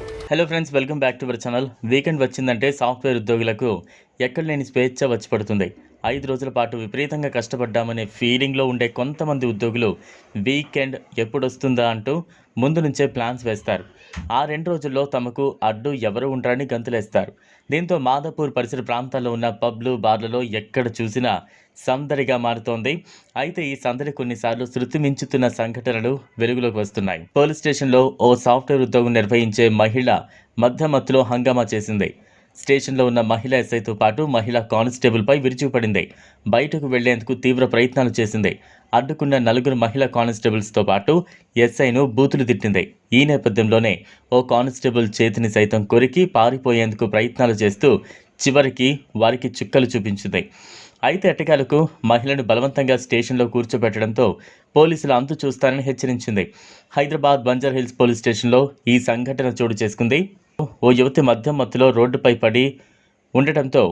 Hello friends welcome back to our channel weekend వచ్చిందంటే software ఉద్యోగులకు ఎక్కడ లేని స్వేచ్ఛ వచ్చి పడుతుంది. ఐదు రోజుల పాటు విపరీతంగా కష్టపడ్డామనే ఫీలింగ్లో ఉండే కొంతమంది ఉద్యోగులు వీకెండ్ ఎప్పుడు వస్తుందా అంటూ ముందు నుంచే ప్లాన్స్ వేస్తారు. ఆ రెండు రోజుల్లో తమకు అడ్డు ఎవరు ఉంటారని గంతులేస్తారు. దీంతో మాదాపూర్ పరిసర ప్రాంతాల్లో ఉన్న పబ్లు బార్లలో ఎక్కడ చూసినా సందడిగా మారుతోంది. అయితే ఈ సందడి కొన్నిసార్లు శృతి మించుతున్న సంఘటనలు వెలుగులోకి వస్తున్నాయి. పోలీస్ స్టేషన్లో ఓ సాఫ్ట్వేర్ ఉద్యోగం నిర్వహించే మహిళ మధ్యమత్తులో హంగామా చేసింది. స్టేషన్లో ఉన్న మహిళ ఎస్ఐతో పాటు మహిళా కానిస్టేబుల్పై విరుచుకుపడింది. బయటకు వెళ్ళేందుకు తీవ్ర ప్రయత్నాలు చేసింది. అడ్డుకున్న నలుగురు మహిళా కానిస్టేబుల్స్తో పాటు ఎస్ఐను బూతులు తిట్టింది. ఈ నేపథ్యంలోనే ఓ కానిస్టేబుల్ చేతిని సైతం కొరికి పారిపోయేందుకు ప్రయత్నాలు చేస్తూ చివరికి వారికి చుక్కలు చూపించింది. అయితే ఎట్టకాలకు మహిళను బలవంతంగా స్టేషన్లో కూర్చోబెట్టడంతో పోలీసులు అంతు చూస్తారని హెచ్చరించింది. హైదరాబాద్ బంజర్ హిల్స్ పోలీస్ స్టేషన్లో ఈ సంఘటన చోటు చేసుకుంది. ఓ యువతి మద్యం మత్తులో రోడ్డుపై పడి ఉండటంతో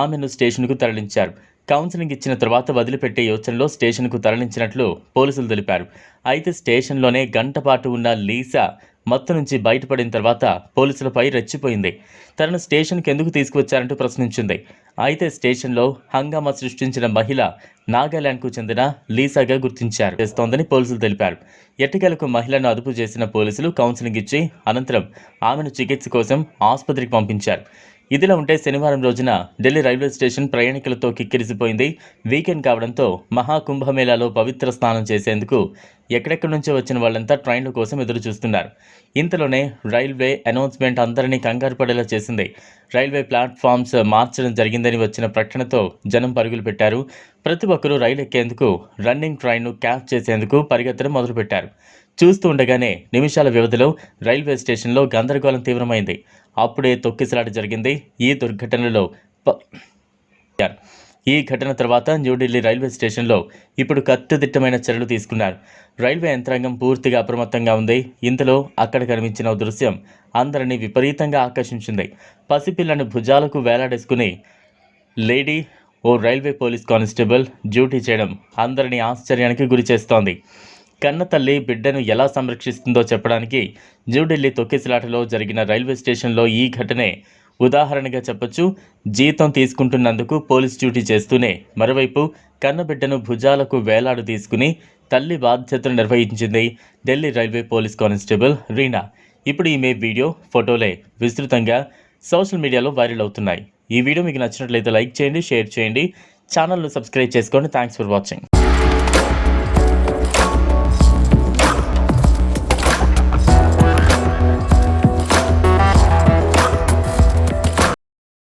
ఆమెను స్టేషన్కు తరలించారు. కౌన్సిలింగ్ ఇచ్చిన తర్వాత వదిలిపెట్టే యోచనలో స్టేషన్కు తరలించినట్లు పోలీసులు తెలిపారు. అయితే స్టేషన్లోనే గంట పాటు ఉన్న లీసా మత్తు నుంచి బయటపడిన తర్వాత పోలీసులపై రెచ్చిపోయింది. తనను స్టేషన్కి ఎందుకు తీసుకువచ్చారంటూ ప్రశ్నించింది. అయితే స్టేషన్లో హంగామా సృష్టించిన మహిళ నాగాలాండ్కు చెందిన లీసాగా గుర్తించారు. చేస్తోందని పోలీసులు తెలిపారు. ఎట్టకేలకు మహిళను అదుపు చేసిన పోలీసులు కౌన్సిలింగ్ ఇచ్చి అనంతరం ఆమెను చికిత్స కోసం ఆసుపత్రికి పంపించారు. ఇదిలా ఉంటే శనివారం రోజున ఢిల్లీ రైల్వే స్టేషన్ ప్రయాణికులతో కిక్కిరిసిపోయింది. వీకెండ్ కావడంతో మహాకుంభమేళాలో పవిత్ర స్నానం చేసేందుకు ఎక్కడెక్కడి నుంచో వచ్చిన వాళ్ళంతా ట్రైన్ల కోసం ఎదురు చూస్తున్నారు ఇంతలోనే రైల్వే అనౌన్స్మెంట్ అందరినీ కంగారు పడేలా చేసింది. రైల్వే ప్లాట్ఫామ్స్ మార్చడం జరిగిందని వచ్చిన ప్రకటనతో జనం పరుగులు పెట్టారు. ప్రతి ఒక్కరూ రైలు ఎక్కేందుకు రన్నింగ్ ట్రైన్ను క్యాచ్ చేసేందుకు పరిగెత్తడం మొదలుపెట్టారు. చూస్తూ ఉండగానే నిమిషాల వ్యవధిలో రైల్వే స్టేషన్లో గందరగోళం తీవ్రమైంది. అప్పుడే తొక్కిసలాట జరిగింది. ఈ దుర్ఘటనలో ప- ఈ ఘటన తర్వాత న్యూఢిల్లీ రైల్వే స్టేషన్లో ఇప్పుడు కట్టుదిట్టమైన చర్యలు తీసుకున్నారు. రైల్వే యంత్రాంగం పూర్తిగా అప్రమత్తంగా ఉంది. ఇంతలో అక్కడ కనిపించిన ఓ దృశ్యం అందరినీ విపరీతంగా ఆకర్షించింది. పసిపిల్లను భుజాలకు వేలాడేసుకుని లేడీ ఓ రైల్వే పోలీస్ కానిస్టేబుల్ డ్యూటీ చేయడం అందరినీ ఆశ్చర్యానికి గురి చేస్తోంది కన్న తల్లి బిడ్డను ఎలా సంరక్షిస్తుందో చెప్పడానికి న్యూఢిల్లీ తొక్కిసలాటలో జరిగిన రైల్వే స్టేషన్లో ఈ ఘటనే ఉదాహరణగా చెప్పొచ్చు. జీతం తీసుకుంటున్నందుకు పోలీస్ డ్యూటీ చేస్తూనే మరోవైపు కన్నబిడ్డను భుజాలకు వేలాడు తీసుకుని తల్లి బాధ్యతను నిర్వహించింది Delhi railway police constable Reena. ఇప్పుడు ఈమె వీడియో ఫోటోలే విస్తృతంగా సోషల్ మీడియాలో వైరల్ అవుతున్నాయి. ఈ వీడియో మీకు నచ్చినట్లయితే లైక్ చేయండి షేర్ చేయండి. ఛానల్ను సబ్స్క్రైబ్ చేసుకోండి. Thanks for watching.